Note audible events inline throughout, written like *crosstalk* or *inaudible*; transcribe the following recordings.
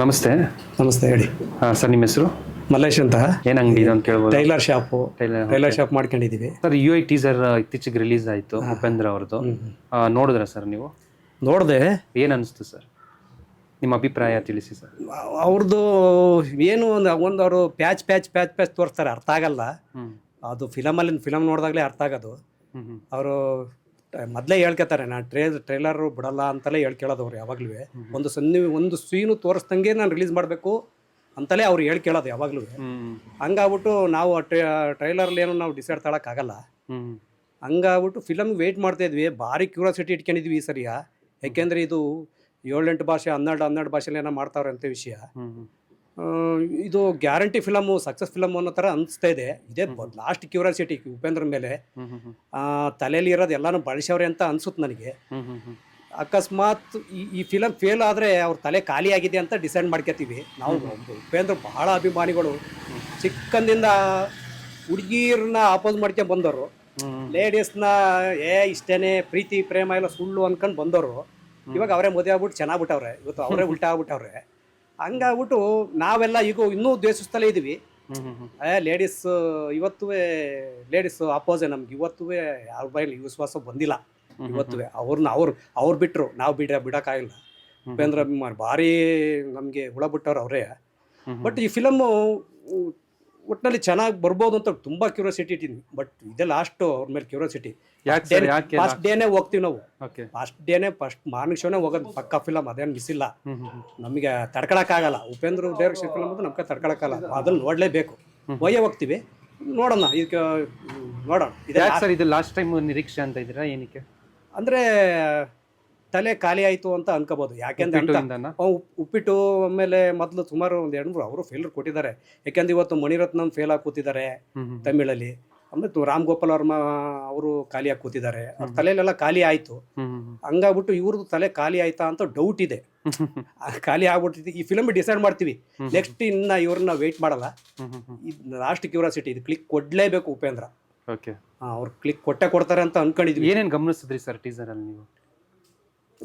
ನಮಸ್ತೆ. ನಮಸ್ತೆ ಹೇಳಿ. ಹಾಂ ಸರ್ ನಿಮ್ಮ ಹೆಸರು? ಮಲ್ಲೇಶ್ ಅಂತ. ಏನು ಅಂಗಡಿ ಇದೆ ಅಂತ ಕೇಳ್ಬೋದು. Tailor shop. ಟೈಲರ್ ಶಾಪ್ ಮಾಡ್ಕೊಂಡಿದ್ದೀವಿ ಸರ್ ಯು ಐ ಟೀಸರ್ ಇತ್ತೀಚೆಗೆ ರಿಲೀಸ್ ಆಯಿತು ಉಪೇಂದ್ರ ಅವ್ರದ್ದು. ನೋಡಿದ್ರ ಸರ್ ನೀವು? ನೋಡಿದೆ. ಏನು ಅನಿಸ್ತು ಸರ್? ನಿಮ್ಮ ಅಭಿಪ್ರಾಯ ತಿಳಿಸಿ ಸರ್. ಅವ್ರದ್ದು ಏನು ಒಂದು ಒಂದು ಅವರು ಪ್ಯಾಚ್ ಪ್ಯಾಚ್ ಪ್ಯಾಚ್ ಪ್ಯಾಚ್ ತೋರಿಸ್ತಾರೆ ಅರ್ಥ ಆಗಲ್ಲ. ಅದು ಫಿಲಮಲ್ಲಿ ಫಿಲಮ್ ನೋಡಿದಾಗಲೇ ಅರ್ಥ ಆಗೋದು. ಅವರು ಮೊದಲೇ ಹೇಳ್ಕೊತಾರೆ ನಾನು ಟ್ರೇ ಟ್ರೈಲರು ಬಿಡಲ್ಲ ಅಂತಲೇ ಹೇಳ್ಕೇಳೋದು ಅವ್ರು ಯಾವಾಗಲೂ. ಒಂದು ಸನ್ನಿ ಒಂದು ಸೀನು ತೋರಿಸ್ದಂಗೆ ನಾನು ರಿಲೀಸ್ ಮಾಡಬೇಕು ಅಂತಲೇ ಅವ್ರು ಹೇಳ್ಕೇಳೋದು ಯಾವಾಗಲೂ. ಹಂಗಾಗ್ಬಿಟ್ಟು ನಾವು ಟ್ರೈಲರ್ಲಿ ಏನೋ ನಾವು ಡಿಸೈಡ್ ತಗೊಳಕ್ಕಾಗಲ್ಲ. ಹಂಗಾಗ್ಬಿಟ್ಟು ಫಿಲಮ್ಗೆ ವೆಯ್ಟ್ ಮಾಡ್ತಾ ಇದ್ವಿ ಭಾರಿ ಕ್ಯೂರಿಯಾಸಿಟಿ ಇಟ್ಕೊಂಡಿದ್ವಿ ಈ ಸರಿಯ? ಯಾಕೆಂದರೆ ಇದು ಏಳೆಂಟು ಭಾಷೆ ಹನ್ನೆರಡು ಹನ್ನೆರಡು ಭಾಷೆಲಿ ಏನೋ ಮಾಡ್ತಾವ್ರೆ ಅಂತ ವಿಷಯ ಇದು ಗ್ಯಾರಂಟಿ ಫಿಲಮು ಸಕ್ಸಸ್ ಫಿಲಮ್ ಅನ್ನೋ ಥರ ಅನಿಸ್ತಾ ಇದೆ. ಇದೇ ಲಾಸ್ಟ್ ಕ್ಯೂರಿಯಾಸಿಟಿ ಉಪೇಂದ್ರ ಮೇಲೆ. ತಲೆಯಲ್ಲಿ ಇರೋದು ಎಲ್ಲಾನು ಬಳಸವ್ರೆ ಅಂತ ಅನ್ಸುತ್ತೆ ನನಗೆ. ಅಕಸ್ಮಾತ್ ಈ ಈ ಫಿಲಮ್ ಫೇಲ್ ಆದರೆ ಅವ್ರ ತಲೆ ಖಾಲಿ ಆಗಿದೆ ಅಂತ ಡಿಸೈಡ್ ಮಾಡ್ಕೊತೀವಿ. ನಾವು ಉಪೇಂದ್ರ ಬಹಳ ಅಭಿಮಾನಿಗಳು. ಚಿಕ್ಕಂದಿಂದ ಹುಡುಗಿರನ್ನ ಅಪೋಸ್ ಮಾಡ್ಕೊಂಡು ಬಂದವರು. ಲೇಡೀಸ್ನ ಏ ಇಷ್ಟೇನೆ ಪ್ರೀತಿ ಪ್ರೇಮ ಎಲ್ಲ ಸುಳ್ಳು ಅನ್ಕೊಂಡು ಬಂದವರು. ಇವಾಗ ಅವರೇ ಮದುವೆ ಆಗ್ಬಿಟ್ಟು ಚೆನ್ನಾಗ್ಬಿಟ್ಟವ್ರೆ ಇವತ್ತು ಅವರೇ *laughs* ಉಲ್ಟಾ ಆಗ್ಬಿಟ್ಟವ್ರೆ. ಹಂಗಾಗ್ಬಿಟ್ಟು ನಾವೆಲ್ಲ ಈಗ ಇನ್ನೂ ದ್ವೇಷಿಸ್ತಲೇ ಇದೀವಿ ಏ ಲೇಡೀಸ್ ಇವತ್ತೂ ಲೇಡೀಸ್ ಅಪೋಸೆ ನಮ್ಗೆ. ಇವತ್ತೂ ಯಾರ ಬೈಲಿ ವಿಶ್ವಾಸ ಬಂದಿಲ್ಲ. ಇವತ್ತೂ ಅವ್ರನ್ನ ಅವ್ರು ಅವ್ರು ಬಿಟ್ಟರು ನಾವು ಬಿಡ ಬಿಡೋಕ್ಕಾಗಿಲ್ಲ. ಉಪೇಂದ್ರ ಭಾರಿ ನಮಗೆ ಹುಳ ಬಿಟ್ಟವ್ರು ಅವರೇ. ಬಟ್ ಈ ಫಿಲಮ್ಮು ಒಟ್ಟಿನಲ್ಲಿ ಚೆನ್ನಾಗಿ ಬರ್ಬೋದು ಅಂತ ತುಂಬ ಕ್ಯೂರಿಯಾಸಿಟಿ ಇಟ್ಟಿದ್ವಿ ಬಟ್ ಇದೆ ಲಾಸ್ಟು ಅವ್ರ ಮೇಲೆ ಕ್ಯೂರಿಯಾಸಿಟಿ ಫಸ್ಟ್ ಡೇನೇ ಹೋಗ್ತೀವಿ ನಾವು. ಓಕೆ ಫಸ್ಟ್ ಡೇನೇ ಫಸ್ಟ್ ಮಾರ್ನಿಂಗ್ ಶೋನೇ ಹೋಗೋದು. ಪಕ್ಕ ಫಿಲಮ್ ಅದೇನು ಮಿಸ್ ಇಲ್ಲ. ನಮಗೆ ತಡ್ಕೊಳಕ್ಕಾಗಲ್ಲ ಉಪೇಂದ್ರ ಡೈರೆಕ್ಷನ್ ಫಿಲಮ್ ಅಂದ್ರೆ ನಮ್ಗೆ ತಡ್ಕೊಳಕ್ಕಾಗಲ್ಲ ಅದನ್ನು ನೋಡಲೇಬೇಕು. ಒಯ್ಯ ಹೋಗ್ತೀವಿ? ನೋಡೋಣ. ಇದಕ್ಕೆ ನೋಡೋಣ. ಇದೆ ಸರ್ ಇದು ಲಾಸ್ಟ್ ಟೈಮ್ ನಿರೀಕ್ಷೆ ಅಂತ ಇದ್ದೀರಾ? ಏನಕ್ಕೆ? ಅಂದರೆ ತಲೆ ಖಾಲಿ ಆಯಿತು ಅಂತ ಅನ್ಕೋಬೋದು. ಯಾಕೆಂದ್ರೆ ಅಂತ ಇಂದನಾ? ಅವ್ ಉಪ್ಪಿಟ್ಟು ಆಮೇಲೆ ಮೊದಲು ಸುಮಾರು ಒಂದು ಎರಡು ಮೂರು ಅವರು ಫೇಲ್ರ್ ಕೊಟ್ಟಿದ್ದಾರೆ. ಯಾಕೆಂದ್ರೆ ಇವತ್ತು ಮಣಿರತ್ನಂ ಫೇಲ್ ಆಗಿ ಕೂತಿದ್ದಾರೆ ತಮಿಳಲ್ಲಿ. ಆಮೇಲೆ ತು- ರಾಮ್ ಗೋಪಾಲ್ ವರ್ಮ ಅವರು ಖಾಲಿಯಾಗಿ ಕೂತಿದ್ದಾರೆ. ಅವ್ರ ತಲೆಯಲ್ಲೆಲ್ಲ ಖಾಲಿ ಆಯಿತು. ಹಂಗಾಗ್ಬಿಟ್ಟು ಇವ್ರದ್ದು ತಲೆ ಖಾಲಿ ಆಯ್ತಾ ಅಂತ ಡೌಟ್ ಇದೆ. ಆ ಖಾಲಿ ಆಗ್ಬಿಟ್ಟಿದೆ. ಈ ಫಿಲಮ್ ಡಿಸೈಡ್ ಮಾಡ್ತೀವಿ. ನೆಕ್ಸ್ಟ್ ಇನ್ನ ಇವ್ರನ್ನ ವೆಯ್ಟ್ ಮಾಡಲ್ಲ. ಇದು ಲಾಸ್ಟ್ ಕ್ಯೂರಾಸಿಟಿ ಇದು. ಕ್ಲಿಕ್ ಕೊಡ್ಲೇಬೇಕು ಉಪೇಂದ್ರ. ಓಕೆ ಅವ್ರು ಕ್ಲಿಕ್ ಕೊಟ್ಟೆ ಕೊಡ್ತಾರೆ ಅಂತ ಅನ್ಕೊಂಡಿದ್ವಿ. ಏನೇನು ಗಮನಿಸಿದ್ರಿ ಸರ್ ಟೀಸರ್ ಅಲ್ಲಿ ನೀವು?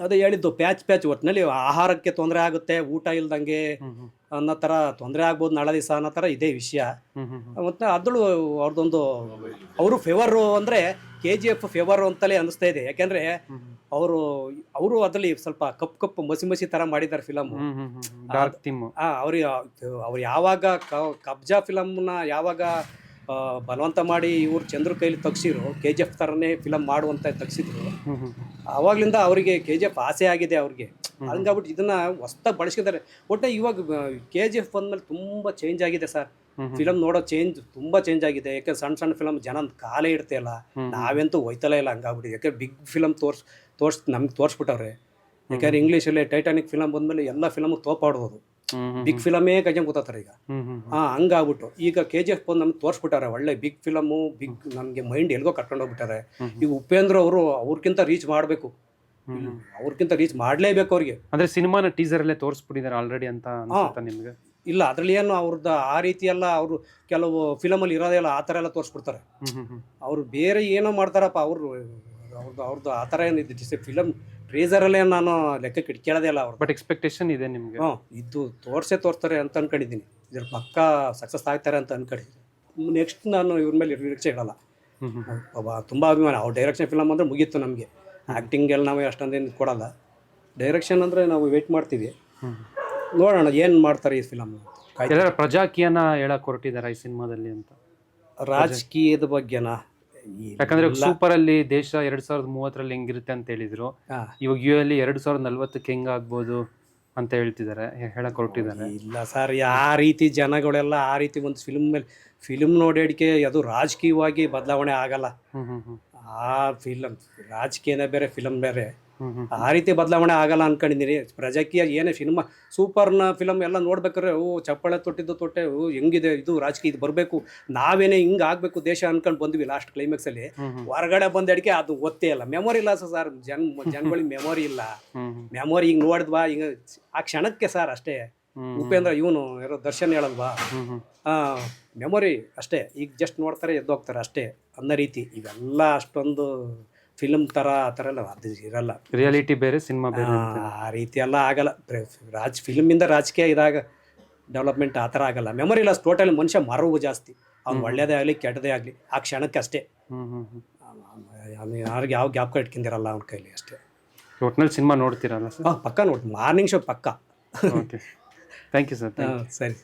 ಅದೇ ಹೇಳಿದ್ದು ಪ್ಯಾಚ್ ಪ್ಯಾಚ್ ಒಟ್ಟಿನಲ್ಲಿ ಆಹಾರಕ್ಕೆ ತೊಂದರೆ ಆಗುತ್ತೆ ಊಟ ಇಲ್ದಂಗೆ ಅನ್ನೋ ಥರ ತೊಂದರೆ ಆಗ್ಬೋದು ನಾಳೆ ದಿವಸ ಅನ್ನೋ ಥರ ಇದೇ ವಿಷಯ. ಮತ್ತೆ ಅದ್ರಲ್ಲೂ ಅವ್ರದ್ದೊಂದು ಅವರು ಫೇವರು ಅಂದರೆ ಕೆ ಜಿ ಎಫ್ ಫೇವರು ಅಂತಲೇ ಅನಿಸ್ತಾ ಇದೆ. ಯಾಕೆಂದರೆ ಅವರು ಅವರು ಅದರಲ್ಲಿ ಸ್ವಲ್ಪ ಕಪ್ ಕಪ್ಪು ಮಸಿ ಮಸಿ ಥರ ಮಾಡಿದ್ದಾರೆ ಫಿಲಮ್ ಅವ್ರಿಗೆ ಅವ್ರು ಯಾವಾಗ ಕಬ್ಜಾ ಫಿಲಮ್ನ ಯಾವಾಗ ಬಲವಂತ ಮಾಡಿ ಇವರು ಚಂದ್ರ ಕೈಲಿ ತಗ್ಸಿರು ಕೆ ಜಿ ಎಫ್ ಥರನೇ ಫಿಲಮ್ ಮಾಡುವಂತ ತಗ್ಸಿದ್ರು. ಆವಾಗಲಿಂದ ಅವರಿಗೆ ಕೆ ಜಿ ಎಫ್ ಆಸೆ ಆಗಿದೆ ಅವ್ರಿಗೆ. ಹಂಗಾಗ್ಬಿಟ್ಟು ಇದನ್ನ ಹೊಸ್ದಾಗಿ ಬಳಸ್ಕೊತಾರೆ. ಒಟ್ಟೆ ಇವಾಗ ಕೆ ಜಿ ಎಫ್ ಬಂದ್ಮೇಲೆ ತುಂಬ ಚೇಂಜ್ ಆಗಿದೆ ಸರ್. ಫಿಲಮ್ ನೋಡೋ ಚೇಂಜ್ ತುಂಬಾ ಚೇಂಜ್ ಆಗಿದೆ. ಯಾಕೆ ಸಣ್ಣ ಸಣ್ಣ ಫಿಲಮ್ ಜನ ಕಾಲೇ ಇಡ್ತಾಯಿಲ್ಲ ನಾವೆಂತೂ ಹೋಯ್ತಲೇ ಇಲ್ಲ ಹಂಗಾಗ್ಬಿಟ್ಟು ಯಾಕೆ ಬಿಗ್ ಫಿಲಮ್ ತೋರ್ಸ್ ತೋರ್ಸ್ ನಮ್ಗೆ ತೋರಿಸ್ಬಿಟ್ಟವ್ರೆ. ಯಾಕಂದ್ರೆ ಇಂಗ್ಲೀಷಲ್ಲಿ ಟೈಟಾನಿಕ್ ಫಿಲಮ್ ಬಂದ್ಮೇಲೆ ಎಲ್ಲ ಫಿಲಮ್ ತೋಪಾಡ್ಬೋದು ಬಿಗ್ ಫಿಲಮೇ ಕಜಂಗ್ ಕೂತಾರೆ ಈಗ. ಹಾ ಹಂಗಾಗ್ಬಿಟ್ಟು ಈಗ ಕೆ ಜಿ ಎಫ್ ಬಂದು ನಮ್ಗೆ ತೋರಿಸ್ಬಿಟ್ಟಾರೆ ಒಳ್ಳೆ ಬಿಗ್ ಫಿಲಮು ಬಿಗ್ ನಮಗೆ ಮೈಂಡ್ ಎಲ್ಗೋ ಕರ್ಕೊಂಡು ಹೋಗ್ಬಿಟ್ಟಾರೆ. ಈಗ ಉಪೇಂದ್ರ ಅವರು ಅವ್ರಿಗಿಂತ ರೀಚ್ ಮಾಡಬೇಕು. ಅವ್ರಿಗಿಂತ ರೀಚ್ ಮಾಡಲೇಬೇಕು ಅವ್ರಿಗೆ. ಅಂದ್ರೆ ಸಿನಿಮಾನ ಟೀಸರ್ ಅಲ್ಲೇ ತೋರಿಸ್ಬಿಟ್ಟಿದ್ದಾರೆ ಆಲ್ರೆಡಿ ಅಂತ ನಿಮ್ಗೆ? ಇಲ್ಲ ಅದ್ರಲ್ಲಿ ಏನು ಅವ್ರದ್ದು ಆ ರೀತಿ ಎಲ್ಲ ಅವರು ಕೆಲವು ಫಿಲಮಲ್ಲಿ ಇರೋದೆಲ್ಲ ಆ ಥರ ಎಲ್ಲ ತೋರಿಸ್ಬಿಡ್ತಾರೆ. ಅವ್ರು ಬೇರೆ ಏನೋ ಮಾಡ್ತಾರಪ್ಪ ಅವರು ಅವ್ರದ್ದು ಅವ್ರದ್ದು ಆ ಥರ ಏನು ಫಿಲಮ್ ಟ್ರೇಸರಲ್ಲೇ ನಾನು ಲೆಕ್ಕಕ್ಕೆ ಇಟ್ಕೊಳ್ಳೋದೇ ಇಲ್ಲ ಅವ್ರು ಬಟ್ ಎಕ್ಸ್ಪೆಕ್ಟೇಷನ್ ಇದೆ ನಿಮಗೆ? ಹ್ಞೂ ಇದು ತೋರಿಸೇ ತೋರ್ತಾರೆ ಅಂತ ಅನ್ಕೊಂಡಿದ್ದೀನಿ. ಇದ್ರ ಪಕ್ಕ ಸಕ್ಸಸ್ ಆಗ್ತಾರೆ ಅಂತ ಅಂದ್ಕೊಂಡಿದ್ದೀನಿ ನೆಕ್ಸ್ಟ್ ನಾನು ಇವ್ರ ಮೇಲೆ ನಿರೀಕ್ಷೆ ಇಡಲ್ಲ. ಹ್ಞೂ ಹ್ಞೂ ಒಬ್ಬ ತುಂಬ ಅಭಿಮಾನ. ಅವ್ರ ಡೈರೆಕ್ಷನ್ ಫಿಲಮ್ ಅಂದರೆ ಮುಗೀತು ನಮಗೆ. ಆ್ಯಕ್ಟಿಂಗ್ ಎಲ್ಲ ನಾವೇ ಅಷ್ಟೊಂದೇನು ಕೊಡಲ್ಲ. ಡೈರೆಕ್ಷನ್ ಅಂದರೆ ನಾವು ವೆಯ್ಟ್ ಮಾಡ್ತೀವಿ. ನೋಡೋಣ ಏನು ಮಾಡ್ತಾರೆ ಈ ಫಿಲಮ್ ಪ್ರಜಾಕೀಯನ ಹೇಳಕ್ಕೆ ಹೊರಟಿದ್ದಾರೆ ಈ ಸಿನಿಮಾದಲ್ಲಿ ಅಂತ. ರಾಜಕೀಯದ ಬಗ್ಗೆನಾ? ಯಾಕಂದ್ರೆ ಸೂಪರ್ ಅಲ್ಲಿ ದೇಶ ಎರಡ್ ಸಾವಿರದ ಮೂವತ್ತರಲ್ಲಿ ಹೆಂಗಿರುತ್ತೆ ಅಂತ ಹೇಳಿದ್ರು. ಇವಾಗ ಯು ಅಲ್ಲಿ ಎರಡ್ ಸಾವಿರದ ನಲ್ವತ್ತಕ್ಕೆ ಹೆಂಗ್ ಆಗ್ಬೋದು ಅಂತ ಹೇಳ್ತಿದ್ದಾರೆ ಹೇಳಕ್ ಹೊರಟಿದ್ದಾರೆ. ಇಲ್ಲ ಸರ್ ಆ ರೀತಿ ಜನಗಳೆಲ್ಲ ಆ ರೀತಿ ಒಂದು ಫಿಲ್ಮ್ ಮೇಲೆ ಫಿಲ್ಮ್ ಅಡಿಕೆ ಅದು ರಾಜಕೀಯವಾಗಿ ಬದಲಾವಣೆ ಆಗಲ್ಲ. ಹ್ಮ್ ಹ್ಮ್ ಹ್ಮ್. ಆ ಫಿಲಮ್ ರಾಜಕೀಯನೇ ಬೇರೆ ಫಿಲಮ್ ಬೇರೆ. ಆ ರೀತಿ ಬದಲಾವಣೆ ಆಗಲ್ಲ ಅನ್ಕೊಂಡಿದ್ದೀನಿ ಪ್ರಜಾಕೀಯ ಏನೇ ಸಿನಿಮಾ ಸೂಪರ್ನ ಫಿಲಮ್ ಎಲ್ಲ ನೋಡ್ಬೇಕಾದ್ರೆ ಓ ಚಪ್ಪಳೆ ತೊಟ್ಟಿದ್ದು ತೊಟ್ಟೆ ಓ ಹೆಂಗಿದೆ ಇದು ರಾಜಕೀಯ ಇದು ಬರಬೇಕು. ನಾವೇನೇ ಹಿಂಗೆ ಆಗಬೇಕು ದೇಶ ಅನ್ಕೊಂಡು ಬಂದ್ವಿ ಲಾಸ್ಟ್ ಕ್ಲೈಮ್ಯಾಕ್ಸಲ್ಲಿ ಅಲ್ಲಿ. ಹೊರಗಡೆ ಹೊರಗಡೆ ಬಂದಡಿಕೆ ಅದು ಗೊತ್ತೇ ಇಲ್ಲ. ಮೆಮೊರಿ ಇಲ್ಲ ಸರ್ ಜನ್ ಜನಗಳಿಗೆ ಮೆಮೊರಿ ಇಲ್ಲ. ಮೆಮೊರಿ ಹಿಂಗೆ ನೋಡಿದ್ವಾ ಹಿಂಗೆ ಆ ಕ್ಷಣಕ್ಕೆ ಸರ್ ಅಷ್ಟೇ. ಉಪೇಂದ್ರ ಇವನು ಯಾರೋ ದರ್ಶನ್ ಹೇಳಲ್ವಾ? ಮೆಮೊರಿ ಅಷ್ಟೇ. ಈಗ ಜಸ್ಟ್ ನೋಡ್ತಾರೆ ಎದ್ದು ಹೋಗ್ತಾರೆ ಅಷ್ಟೇ. ಅನ್ನೋ ರೀತಿ. ಇವೆಲ್ಲ ಅಷ್ಟೊಂದು ಫಿಲ್ಮ್ ಥರ ಆ ಥರ ಎಲ್ಲ ಅದು ಇರಲ್ಲ. ರಿಯಾಲಿಟಿ ಬೇರೆ ಸಿನಿಮಾ ಬೇರೆ ಆ, ರೀತಿ ಎಲ್ಲ ಆಗಲ್ಲ. ರಾಜ್ ಫಿಲ್ಮಿಂದ ರಾಜಕೀಯ ಇದಾಗ ಡೆವಲಪ್ಮೆಂಟ್ ಆ ಥರ ಆಗಲ್ಲ. ಮೆಮೊರಿ ಲಾಸ್ ಟೋಟಲ್ ಮನುಷ್ಯ ಮರವು ಜಾಸ್ತಿ. ಅವ್ನು ಒಳ್ಳೇದೇ ಆಗಲಿ ಕೆಟ್ಟದೇ ಆಗಲಿ ಆ ಕ್ಷಣಕ್ಕೆ ಅಷ್ಟೇ. ಯಾರಿಗೆ ಯಾವ ಗ್ಯಾಪ್ ಇಟ್ಕೊಂಡಿರಲ್ಲ ಅವ್ನ ಕೈಲಿ ಅಷ್ಟೇ. ಒಟ್ನಲ್ಲಿ ಸಿನಿಮಾ ನೋಡ್ತೀರಲ್ಲ ಸರ್ ಹಾಂ ಪಕ್ಕ ನೋಡಿ ಮಾರ್ನಿಂಗ್ ಶೋ ಪಕ್ಕ. ಓಕೆ ಥ್ಯಾಂಕ್ ಯು ಸರ್ ಹಾಂ ಸರಿ.